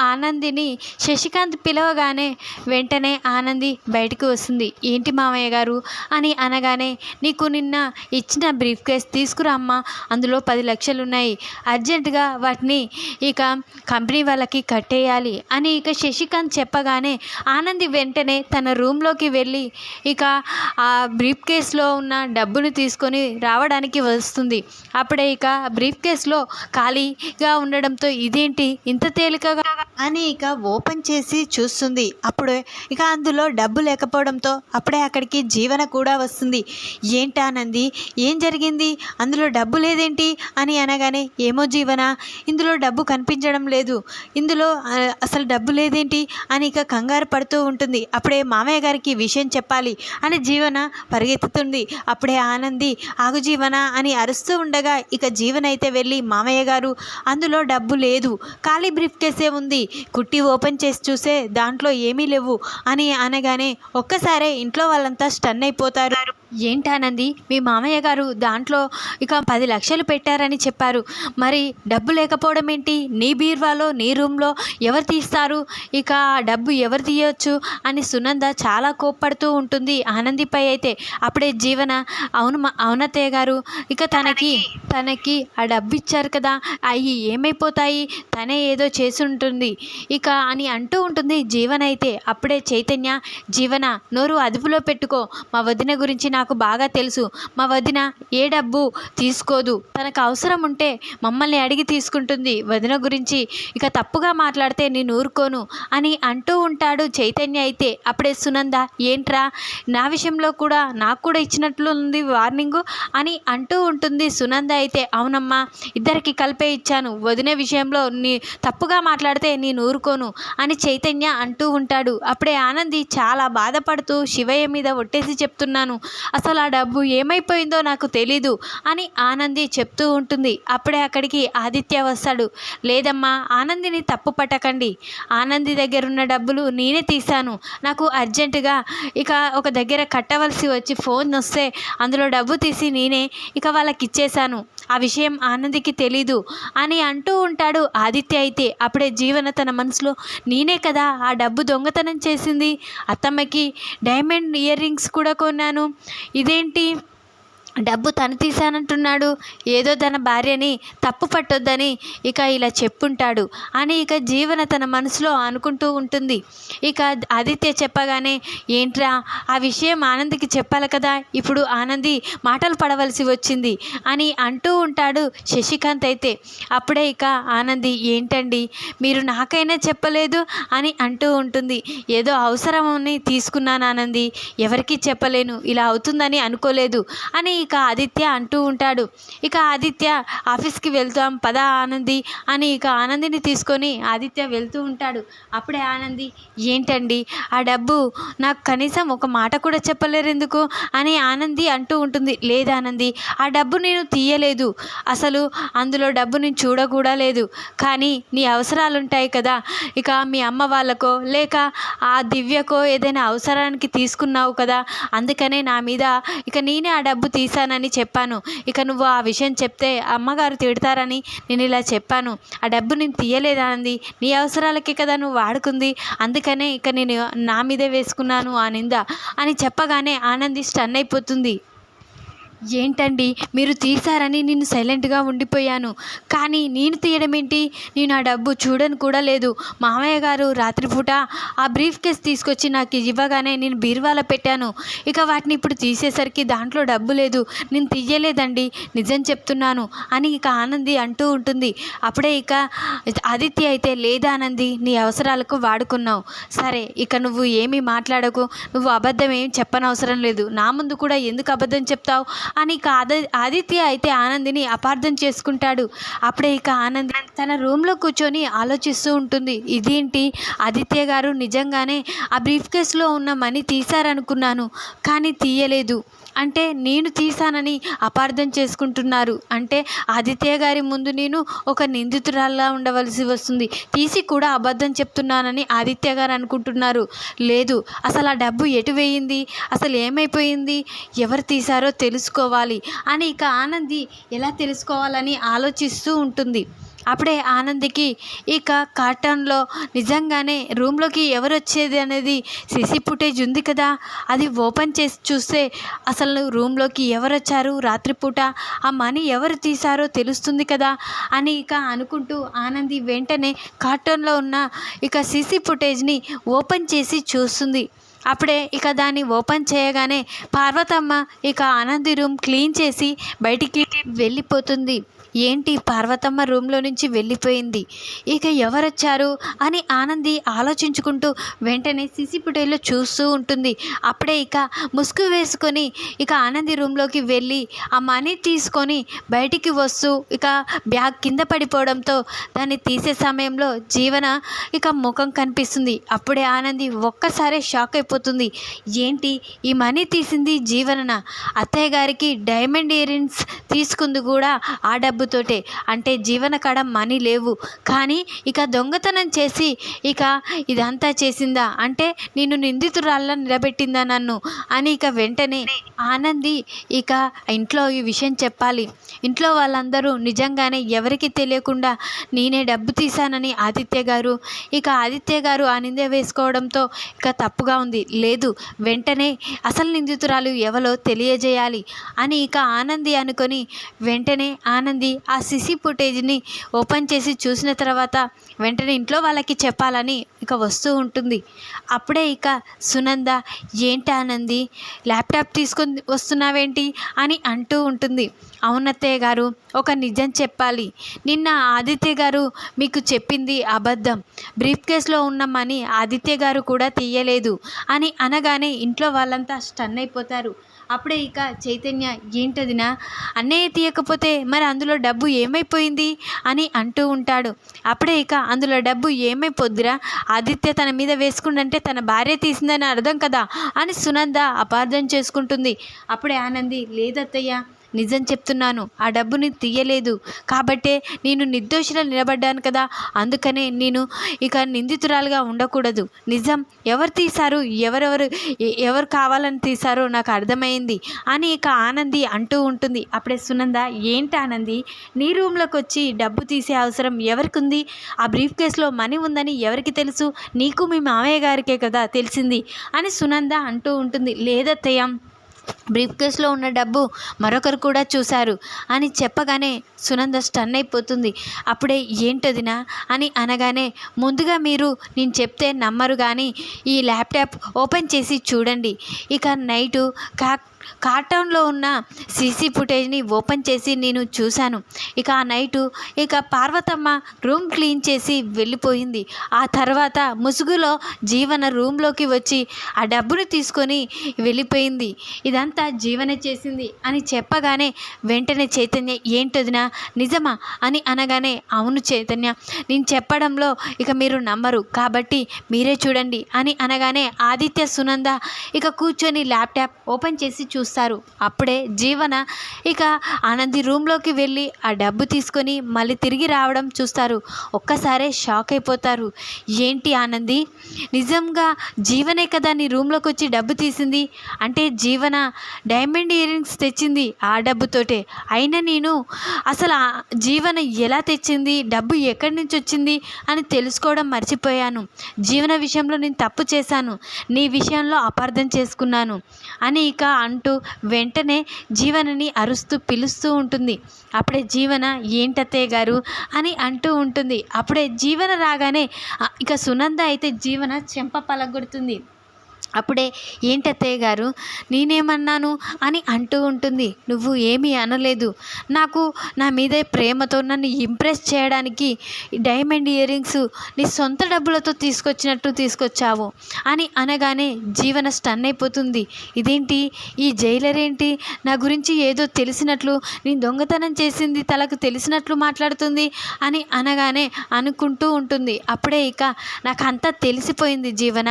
ఆనందిని శశికాంత్ పిలవగానే వెంటనే ఆనంది బయటకు వస్తుంది. ఏంటి మామయ్య గారు? అని అనగానే నీకు నిన్న ఇచ్చిన బ్రీఫ్ కేస్ తీసుకురామ్మా. అందులో పది లక్షలు ఉన్నాయి అర్జెంటుగా వాటిని ఇక కంపెనీ వాళ్ళకి కట్టేయాలి. అని ఇక శశికాంత్ చెప్పగానే ఆనంది వెంటనే తన రూమ్లోకి వెళ్ళి ఇక ఆ బ్రీఫ్ కేస్లో ఉన్న డబ్బును తీసుకొని రావడానికి వస్తుంది. అప్పుడే ఇక బ్రీఫ్ కేస్లో ఖాళీగా ఉండడంతో ఇదేంటి? ఇంత తేలికగా అని ఇక ఓపెన్ చేసి చూస్తుంది. అప్పుడే ఇక అందులో డబ్బు లేకపోవడంతో అప్పుడే అక్కడికి జీవన కూడా వస్తుంది. ఏంటానంది ఏం జరిగింది? అందులో డబ్బు లేదేంటి? అని అనగానే ఏమో జీవన ఇందులో డబ్బు కనిపించడం లేదు. ఇందులో అసలు డబ్బు లేదేంటి? అని ఇక కంగారు పడుతూ ఉంటుంది. అప్పుడే మామయ్య గారికి విషయం చెప్పాలి అని జీవన పరిగెత్తుతుంది. అప్పుడే ఆనంది ఆగు జీవన అని అరుస్తూ ఉండగా ఇక జీవన అయితే వెళ్ళి మామయ్య గారు అందులో డబ్బు లేదు. ఖాళీ బ్రీఫ్ కేసే ఉంది. కుట్టి ఓపెన్ చేసి చూసే దాంట్లో ఏమీ లేవు అని అనగానే ఒక్కసారే ఇంట్లో వాళ్ళంతా స్టన్ అయిపోతారు. ఏంటానంది మీ మామయ్య గారు దాంట్లో ఇక పది లక్షలు పెట్టారని చెప్పారు. మరి డబ్బు లేకపోవడం ఏంటి? నీ బీర్వాలో నీ రూమ్లో ఎవరు తీస్తారు? ఇక ఆ డబ్బు ఎవరు తీయొచ్చు? అని సునంద చాలా కోప్పడుతూ ఉంటుంది. ఆనందిపై అయితే అప్పుడే జీవన అవును మా అవునత్తయ్య గారు ఇక తనకి తనకి ఆ డబ్బు ఇచ్చారు కదా అవి ఏమైపోతాయి? తనే ఏదో చేసి ఉంటుంది. ఇక అని అంటూ ఉంటుంది జీవన అయితే అప్పుడే చైతన్య జీవన నోరు అదుపులో పెట్టుకో. మా వదిన గురించి నాకు బాగా తెలుసు. మా వదిన ఏ డబ్బు తీసుకోదు. తనకు అవసరం ఉంటే మమ్మల్ని అడిగి తీసుకుంటుంది. వదిన గురించి ఇక తప్పుగా మాట్లాడితే నేను ఊరుకోను అని అంటూ ఉంటాడు చైతన్య అయితే. అప్పుడే సునంద ఏంట్రా? నా విషయంలో కూడా నాకు కూడా ఇచ్చినట్లు ఉంది వార్నింగు అని అంటూ ఉంటుంది సునంద అయితే. అవునమ్మా ఇద్దరికి కలిపే ఇచ్చాను. వదిన విషయంలో నీ తప్పుగా మాట్లాడితే నేను ఊరుకోను అని చైతన్య అంటూ ఉంటాడు. అప్పుడే ఆనంది చాలా బాధపడుతూ శివయ్య మీద ఒట్టేసి చెప్తున్నాను అసలు ఆ డబ్బు ఏమైపోయిందో నాకు తెలీదు అని ఆనంది చెప్తూ ఉంటుంది. అప్పుడే అక్కడికి ఆదిత్య వస్తాడు. లేదమ్మా ఆనందిని తప్పు పట్టకండి. ఆనంది దగ్గర ఉన్న డబ్బులు నేనే తీశాను. నాకు అర్జెంటుగా ఇక ఒక దగ్గర కట్టవలసి వచ్చి ఫోన్ వస్తే అందులో డబ్బు తీసి నేనే ఇక వాళ్ళకి ఇచ్చేశాను ఆ విషయం ఆనందికి తెలీదు అని అంటూ ఉంటాడు ఆదిత్య అయితే. అప్పుడే జీవన తన మనసులో నేనే కదా ఆ డబ్బు దొంగతనం చేసింది. అత్తమ్మకి డైమండ్ ఇయర్ రింగ్స్ కూడా కొన్నాను. ఇదేంటి? డబ్బు తను తీశానంటున్నాడు. ఏదో తన భార్యని తప్పు పట్టొద్దని ఇక ఇలా చెప్పుంటాడు అని ఇక జీవన తన మనసులో అనుకుంటూ ఉంటుంది. ఇక ఆదిత్య చెప్పగానే ఏంట్రా ఆ విషయం ఆనందికి చెప్పాలి కదా? ఇప్పుడు ఆనంది మాటలు పడవలసి వచ్చింది అని అంటూ ఉంటాడు శశికాంత్ అయితే. అప్పుడే ఇక ఆనంది ఏంటండి మీరు నాకైనా చెప్పలేదు అని అంటూ ఉంటుంది. ఏదో అవసరమని తీసుకున్నాను ఆనంది ఎవరికీ చెప్పలేను ఇలా అవుతుందని అనుకోలేదు అని ఇక ఆదిత్య అంటూ ఉంటాడు. ఇక ఆదిత్య ఆఫీస్కి వెళ్తాం పద ఆనంది అని ఇక ఆనందిని తీసుకొని ఆదిత్య వెళ్తూ ఉంటాడు. అప్పుడే ఆనంది ఏంటండి? ఆ డబ్బు నాకు కనీసం ఒక మాట కూడా చెప్పలేరు ఎందుకు అని ఆనంది అంటూ ఉంటుంది. లేదు ఆనంది ఆ డబ్బు నేను తీయలేదు. అసలు అందులో డబ్బు నేను చూడకూడా లేదు. కానీ నీ అవసరాలు ఉంటాయి కదా. ఇక మీ అమ్మ వాళ్ళకో లేక ఆ దివ్యకో ఏదైనా అవసరానికి తీసుకున్నావు కదా. అందుకనే నా మీద ఇక నేనే ఆ డబ్బు తీశానని చెప్పాను. ఇక నువ్వు ఆ విషయం చెప్తే అమ్మగారు తిడతారని నేను ఇలా చెప్పాను. ఆ డబ్బు నేను తీయలేదానంది నీ అవసరాలకే కదా నువ్వు వాడుకుంది. అందుకనే ఇక నేను నా మీదే వేసుకున్నాను ఆ నింద అని చెప్పగానే ఆనంది స్టన్ అయిపోతుంది ఏంటండి? మీరు తీశారని నేను సైలెంట్గా ఉండిపోయాను. కానీ నేను తీయడం ఏంటి నేను ఆ డబ్బు చూడను కూడా లేదు. మామయ్య గారు రాత్రిపూట ఆ బ్రీఫ్ కేస్ తీసుకొచ్చి నాకు ఇవ్వగానే నేను బీరువాలో పెట్టాను. ఇక వాటిని ఇప్పుడు తీసేసరికి దాంట్లో డబ్బు లేదు. నేను తీయలేదండి. నిజం చెప్తున్నాను అని ఇక ఆనంది అంటూ ఉంటుంది. అప్పుడే ఇక ఆదిత్య అయితే లేదా ఆనంది నీ అవసరాలకు వాడుకున్నావు. సరే ఇక నువ్వు ఏమీ మాట్లాడకు. నువ్వు అబద్ధం ఏం చెప్పనవసరం లేదు. నా ముందు కూడా ఎందుకు అబద్ధం చెప్తావు? అని ఇక ఆదిత్య అయితే ఆనందిని అపార్థం చేసుకుంటాడు. అప్పుడే ఇక ఆనంది తన రూమ్లో కూర్చొని ఆలోచిస్తూ ఉంటుంది. ఇదేంటి? ఆదిత్య గారు నిజంగానే ఆ బ్రీఫ్ కేసులో ఉన్న మనీ తీశారనుకున్నాను. కానీ తీయలేదు. అంటే నేను తీశానని అపార్థం చేసుకుంటున్నారు. అంటే ఆదిత్య గారి ముందు నేను ఒక నిందితురాల్లా ఉండవలసి వస్తుంది. తీసి కూడా అబద్ధం చెప్తున్నానని ఆదిత్య గారు అనుకుంటున్నారు. లేదు అసలు ఆ డబ్బు ఎటు వేయింది? అసలు ఏమైపోయింది? ఎవరు తీశారో తెలుసుకోవాలి అని ఇక ఆనంది ఎలా తెలుసుకోవాలని ఆలోచిస్తూ ఉంటుంది. అప్పుడే ఆనందికి ఇక కార్టన్లో నిజంగానే రూమ్లోకి ఎవరు వచ్చేది అనేది సిసి ఫుటేజ్ ఉంది కదా. అది ఓపెన్ చేసి చూస్తే అసలు రూమ్లోకి ఎవరు వచ్చారు రాత్రిపూట ఆ మనీ ఎవరు తీశారో తెలుస్తుంది కదా అని ఇక అనుకుంటూ ఆనంది వెంటనే కార్టూన్లో ఉన్న ఇక సీసీ ఫుటేజ్ని ఓపెన్ చేసి చూస్తుంది. అప్పుడే ఇక దాన్ని ఓపెన్ చేయగానే పార్వతమ్మ ఇక ఆనంది రూమ్ క్లీన్ చేసి బయటికి వెళ్ళిపోతుంది. ఏంటి పార్వతమ్మ రూమ్లో నుంచి వెళ్ళిపోయింది? ఇక ఎవరొచ్చారు? అని ఆనంది ఆలోచించుకుంటూ వెంటనే సిసి చూస్తూ ఉంటుంది. అప్పుడే ఇక ముసుగు వేసుకొని ఇక ఆనంది రూమ్లోకి వెళ్ళి ఆ మనీ తీసుకొని బయటికి వస్తూ ఇక బ్యాగ్ కింద పడిపోవడంతో దాన్ని తీసే సమయంలో జీవన ఇక ముఖం కనిపిస్తుంది. అప్పుడే ఆనంది ఒక్కసారే షాక్ అయిపోతుంది. ఏంటి ఈ మనీ తీసింది జీవనన? అత్తయ్య గారికి డైమండ్ ఇయర్ రింగ్స్ తీసుకుంది కూడా ఆ డబ్బు డబ్బుతోటే అంటే జీవన కడ మనీ లేవు. కానీ ఇక దొంగతనం చేసి ఇక ఇదంతా చేసిందా? అంటే నేను నిందితురాల్లా నిలబెట్టిందా నన్ను? అని ఇక వెంటనే ఆనంది ఇక ఇంట్లో ఈ విషయం చెప్పాలి. ఇంట్లో వాళ్ళందరూ నిజంగానే ఎవరికి తెలియకుండా నేనే డబ్బు తీశానని ఆదిత్య గారు ఇక ఆదిత్య గారు ఆ నింద వేసుకోవడంతో ఇక తప్పుగా ఉంది. లేదు వెంటనే అసలు నిందితురాలు ఎవరో తెలియజేయాలి అని ఇక ఆనంది అనుకొని వెంటనే ఆనంది ఆ సిసి ఫుటేజ్ని ఓపెన్ చేసి చూసిన తర్వాత వెంటనే ఇంట్లో వాళ్ళకి చెప్పాలని ఇక వస్తూ ఉంటుంది. అప్పుడే ఇక సునంద ఏంటి ఆనంది ల్యాప్టాప్ తీసుకొని వస్తున్నావేంటి? అని అంటూ ఉంటుంది. అవునత్తయ్య గారు ఒక నిజం చెప్పాలి. నిన్న ఆదిత్య గారు మీకు చెప్పింది అబద్ధం. బ్రీఫ్ కేసులో ఉన్న మనీ ఆదిత్య గారు కూడా తీయలేదు అని అనగానే ఇంట్లో వాళ్ళంతా స్టన్ అయిపోతారు. అప్పుడే ఇక చైతన్య ఏంటదినా? అన్నయ్య తీయకపోతే మరి అందులో డబ్బు ఏమైపోయింది? అని అంటూ ఉంటాడు. అప్పుడే ఇక అందులో డబ్బు ఏమైపోద్దిరా? ఆదిత్య తన మీద వేసుకుండంటే తన భార్య తీసిందని అర్థం కదా? అని సునంద అపార్థం చేసుకుంటుంది. అప్పుడే ఆనంది లేదత్తయ్య నిజం చెప్తున్నాను. ఆ డబ్బుని తీయలేదు. కాబట్టే నేను నిర్దోషిగా నిలబడ్డాను కదా. అందుకనే నేను ఇక నిందితురాలుగా ఉండకూడదు. నిజం ఎవరు తీశారు? ఎవరెవరు ఎవరు కావాలని తీశారో నాకు అర్థమైంది. అని ఇక ఆనంది అంటూ ఉంటుంది. అప్పుడే సునంద ఏంటి ఆనంది? నీ రూమ్లోకి వచ్చి డబ్బు తీసే అవసరం ఎవరికి ఉంది ఆ బ్రీఫ్ కేసులో మనీ ఉందని ఎవరికి తెలుసు? నీకు మీ మామయ్య గారికే కదా తెలిసింది? అని సునంద అంటూ ఉంటుంది. లేదత్తయ్య బ్రీఫ్ కేసులో ఉన్న డబ్బు మరొకరు కూడా చూశారు అని చెప్పగానే సునంద స్టన్ అయిపోతుంది. అప్పుడే ఏంటదినా అని అనగానే ముందుగా మీరు నేను చెప్తే నమ్మరు కానీ ఈ ల్యాప్టాప్ ఓపెన్ చేసి చూడండి. ఇక నైటు కాక్ కార్టౌన్లో ఉన్న సీసీ ఫుటేజ్ని ఓపెన్ చేసి నేను చూశాను. ఇక ఆ నైటు ఇక పార్వతమ్మ రూమ్ క్లీన్ చేసి వెళ్ళిపోయింది. ఆ తర్వాత ముసుగులో జీవన రూమ్లోకి వచ్చి ఆ డబ్బును తీసుకొని వెళ్ళిపోయింది. ఇదంతా జీవన చేసింది అని చెప్పగానే వెంటనే చైతన్య ఏంటదినా నిజమా? అని అనగానే అవును చైతన్య నేను చెప్పడంలో ఇక మీరు నమ్మరు కాబట్టి మీరే చూడండి అని అనగానే ఆదిత్య సునంద ఇక కూర్చొని ల్యాప్టాప్ ఓపెన్ చేసి చూస్తారు. అప్పుడే జీవన ఇక ఆనంది రూమ్లోకి వెళ్ళి ఆ డబ్బు తీసుకొని మళ్ళీ తిరిగి రావడం చూస్తారు. ఒక్కసారే షాక్ అయిపోతారు. ఏంటి ఆనంది? నిజంగా జీవనే కదా నీ రూమ్లోకి వచ్చి డబ్బు తీసింది? అంటే జీవన డైమండ్ ఇయరింగ్స్ తెచ్చింది ఆ డబ్బుతోటే. అయినా నేను అసలు జీవన ఎలా తెచ్చింది? డబ్బు ఎక్కడి నుంచి వచ్చింది? అని తెలుసుకోవడం మర్చిపోయాను. జీవన విషయంలో నేను తప్పు చేశాను. నీ విషయంలో అపార్థం చేసుకున్నాను. అని ఇక అంటూ అంటూ వెంటనే జీవనని అరుస్తూ పిలుస్తూ ఉంటుంది. అప్పుడే జీవన ఏంటత్తయ్య గారు? అని అంటూ ఉంటుంది. అప్పుడే జీవన రాగానే ఇక సునంద అయితే జీవన చెంప పలగొడుతుంది. అప్పుడే ఏంటత్తయ్య గారు? నేనేమన్నాను? అని అంటూ ఉంటుంది. నువ్వు ఏమీ అనలేదు. నాకు నా మీదే ప్రేమతో నన్ను ఇంప్రెస్ చేయడానికి డైమండ్ ఇయర్ రింగ్స్ నీ సొంత డబ్బులతో తీసుకొచ్చినట్టు తీసుకొచ్చావు అని అనగానే జీవన స్టన్ అయిపోతుంది ఇదేంటి? ఈ జైలర్ ఏంటి? నా గురించి ఏదో తెలిసినట్లు నేను దొంగతనం చేసింది తలకు తెలిసినట్లు మాట్లాడుతుంది అని అనగానే అనుకుంటూ ఉంటుంది. అప్పుడే ఇక నాకు అంతా తెలిసిపోయింది జీవన.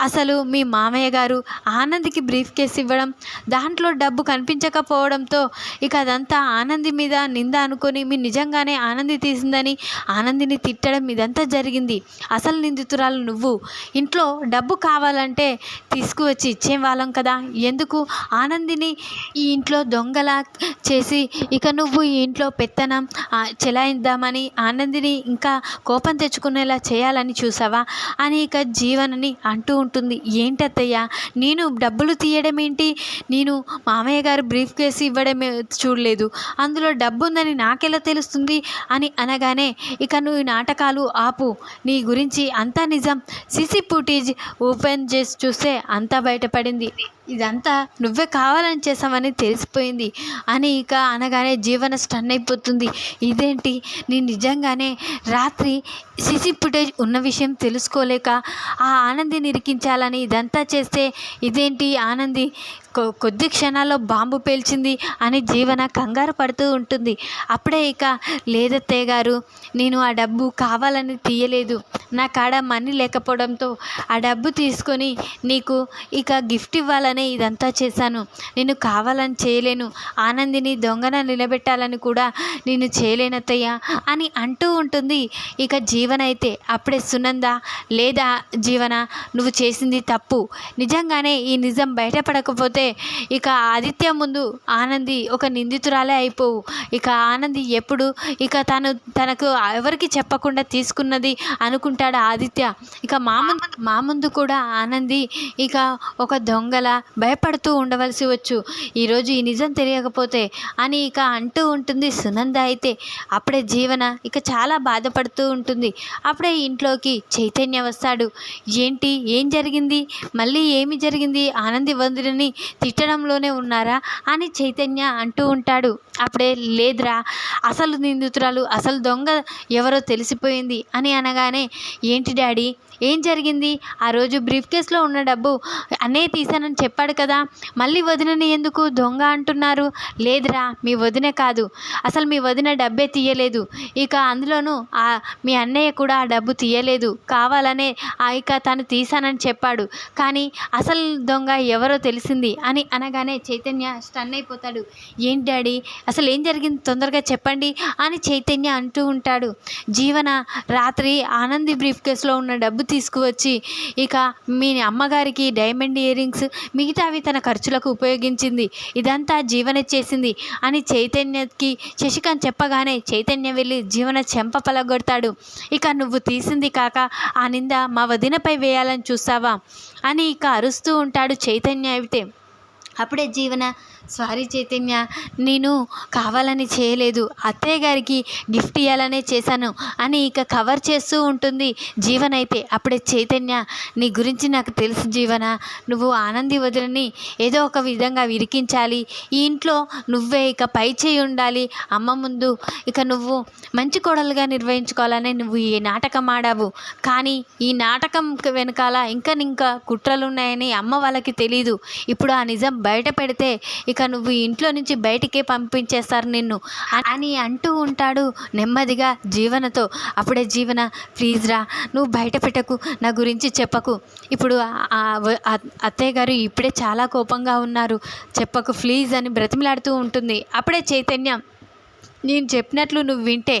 అసలు మీ మామయ్య గారు ఆనంద్కి బ్రీఫ్ కేసు ఇవ్వడం దాంట్లో డబ్బు కనిపించకపోవడంతో ఇక అదంతా ఆనంది మీద నింద అనుకొని మీ నిజంగానే ఆనంది తీసిందని ఆనందిని తిట్టడం ఇదంతా జరిగింది. అసలు నిందితురాలు నువ్వు. ఇంట్లో డబ్బు కావాలంటే తీసుకువచ్చి ఇచ్చే వాళ్ళం కదా. ఎందుకు? ఆనందిని ఈ ఇంట్లో దొంగలా చేసి ఇక నువ్వు ఈ ఇంట్లో పెత్తనం చెలాయిద్దామని ఆనందిని ఇంకా కోపం తెచ్చుకునేలా చేయాలని చూసావా? అని ఇక జీవనని అంటూ ఉంటుంది. ఏంటత్తయ్య నేను డబ్బులు తీయడం ఏంటి? నేను మామయ్య గారు బ్రీఫ్ కేసు ఇవ్వడమే చూడలేదు. అందులో డబ్బు ఉందని నాకెలా తెలుస్తుంది? అని అనగానే ఇక నువ్వు నాటకాలు ఆపు. నీ గురించి అంతా నిజం. సిసి ఫుటేజ్ ఓపెన్ చేసి చూస్తే అంతా బయటపడింది. ఇదంతా నువ్వే కావాలని చేసావని తెలిసిపోయింది. అని ఇక అనగానే జీవన స్టన్ అయిపోతుంది. ఇదేంటి? నేను నిజంగానే రాత్రి సిసి ఫుటేజ్ ఉన్న విషయం తెలుసుకోలేక ఆ ఆనందిని ఇరికించాలని ఇదంతా చేస్తే ఇదేంటి ఆనంది? కొ- కొద్ది క్షణాల్లో బాంబు పేల్చింది అని జీవన కంగారు పడుతూ ఉంటుంది. అప్పుడే ఇక లేదత్తయ్య గారు నేను ఆ డబ్బు కావాలని తీయలేదు. నా కాడ మనీ లేకపోవడంతో ఆ డబ్బు తీసుకొని నీకు ఇక గిఫ్ట్ ఇవ్వాలని ఇదంతా చేశాను. నేను కావాలని చేయలేను. ఆనందిని దొంగన నిలబెట్టాలని కూడా నేను చేయలేనత్తయ్యా అని అంటూ ఉంటుంది. ఇక జీవన అయితే అప్పుడే సునంద లేదా జీవన నువ్వు చేసింది తప్పు. నిజంగానే ఈ నిజం బయటపడకపోతే ఇక ఆదిత్య ముందు ఆనంది ఒక నిందితురాలే అయిపోవు. ఇక ఆనంది ఎప్పుడు ఇక తను తనకు ఎవరికి చెప్పకుండా తీసుకున్నది అనుకుంటాడు ఆదిత్య. ఇక మా ముందు మా ముందు కూడా ఆనంది ఇక ఒక దొంగల భయపడుతూ ఉండవలసి వచ్చు. ఈరోజు ఈ నిజం తెలియకపోతే అని ఇక అంటూ ఉంటుంది సునంద అయితే. అప్పుడే జీవన ఇక చాలా బాధపడుతూ ఉంటుంది. అప్పుడే ఇంట్లోకి చైతన్య వస్తాడు. ఏంటి? ఏం జరిగింది? మళ్ళీ ఏమి జరిగింది? ఆనంది వందులని తిట్టడంలోనే ఉన్నారా? అని చైతన్య అంటూ ఉంటాడు. అప్పుడే లేదురా అసలు నిందితురాలు అసలు దొంగ ఎవరో తెలిసిపోయింది అని అనగానే ఏంటి డాడీ? ఏం జరిగింది? ఆ రోజు బ్రీఫ్ కేస్లో ఉన్న డబ్బు అన్నే తీశానని చెప్పాడు కదా మళ్ళీ వదినని ఎందుకు దొంగ అంటున్నారు? లేదురా మీ వదిన కాదు. అసలు మీ వదిన డబ్బే తీయలేదు. ఇక అందులోనూ ఆ మీ అన్నయ్య కూడా ఆ డబ్బు తీయలేదు. కావాలనే ఆ ఇక తను తీశానని చెప్పాడు. కానీ అసలు దొంగ ఎవరో తెలిసింది అని అనగానే చైతన్య స్టన్ అయిపోతాడు. ఏంటి డాడీ అసలు ఏం జరిగింది? తొందరగా చెప్పండి అని చైతన్య అంటూ ఉంటాడు. జీవన రాత్రి ఆనంది బ్రీఫ్ కేసులో ఉన్న డబ్బు తీసుకువచ్చి ఇక మీ అమ్మగారికి డైమండ్ ఇయర్ రింగ్స్ మిగతావి తన ఖర్చులకు ఉపయోగించింది. ఇదంతా జీవన చేసింది అని చైతన్యకి శశికాంత్ చెప్పగానే చైతన్య వెళ్ళి జీవన చెంప పలగొడతాడు. ఇక నువ్వు తీసింది కాక ఆ నింద మా వదినపై వేయాలని చూస్తావా? అని ఇక అరుస్తూ ఉంటాడు చైతన్య అయితే. అప్పుడే జీవన సారీ చైతన్య నేను కావాలని చేయలేదు. అత్తయ్య గారికి గిఫ్ట్ ఇవ్వాలనే చేశాను అని ఇక కవర్ చేస్తూ ఉంటుంది జీవనైతే అయితే. అప్పుడే చైతన్య నీ గురించి నాకు తెలుసు జీవన నువ్వు ఆనంది వదిలిని ఏదో ఒక విధంగా విరికించాలి. ఈ ఇంట్లో నువ్వే ఇక పై చేయి ఉండాలి. అమ్మ ముందు ఇక నువ్వు మంచి కోడలుగా నిర్వహించుకోవాలని నువ్వు ఈ నాటకం ఆడావు. కానీ ఈ నాటకం వెనకాల ఇంకా ఇంకా కుట్రలు ఉన్నాయని అమ్మ వాళ్ళకి తెలీదు. ఇప్పుడు ఆ నిజం బయట పెడితే ఇక నువ్వు ఇంట్లో నుంచి బయటికే పంపించేస్తారు నిన్ను అని అంటూ ఉంటాడు నెమ్మదిగా జీవనతో. అప్పుడే జీవన ప్లీజ్ రా నువ్వు బయట పెట్టకు నా గురించి చెప్పకు. ఇప్పుడు అత్తయ్య గారు ఇప్పుడే చాలా కోపంగా ఉన్నారు. చెప్పకు ప్లీజ్ అని బ్రతిమలాడుతూ ఉంటుంది. అప్పుడే చైతన్యం నేను చెప్పినట్లు నువ్వు వింటే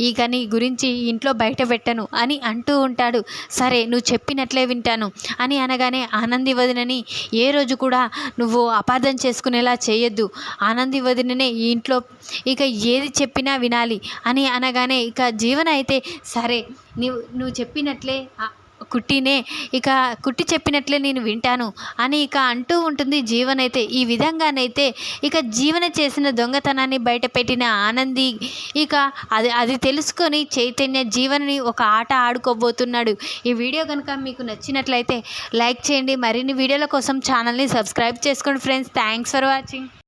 ఇక నీ గురించి ఇంట్లో బయట పెట్టను అని అంటూ ఉంటాడు. సరే నువ్వు చెప్పినట్లే వింటాను అని అనగానే ఆనంది వదినని ఏ రోజు కూడా నువ్వు అపార్థం చేసుకునేలా చేయొద్దు. ఆనంది వదిననే ఈ ఇంట్లో ఇక ఏది చెప్పినా వినాలి అని అనగానే ఇక జీవన అయితే సరే నువ్వు నువ్వు చెప్పినట్లే కుట్టినే. ఇక కుట్టి చెప్పినట్లే నేను వింటాను అని ఇక అంటూ ఉంటుంది జీవనైతే. ఈ విధంగానైతే ఇక జీవన చేసిన దొంగతనాన్ని బయటపెట్టిన ఆనంది ఇక అది అది తెలుసుకొని చైతన్య జీవనని ఒక ఆట ఆడుకోబోతున్నాడు. ఈ వీడియో కనుక మీకు నచ్చినట్లయితే లైక్ చేయండి. మరిన్ని వీడియోల కోసం ఛానల్ని సబ్స్క్రైబ్ చేసుకోండి ఫ్రెండ్స్. Thanks for watching.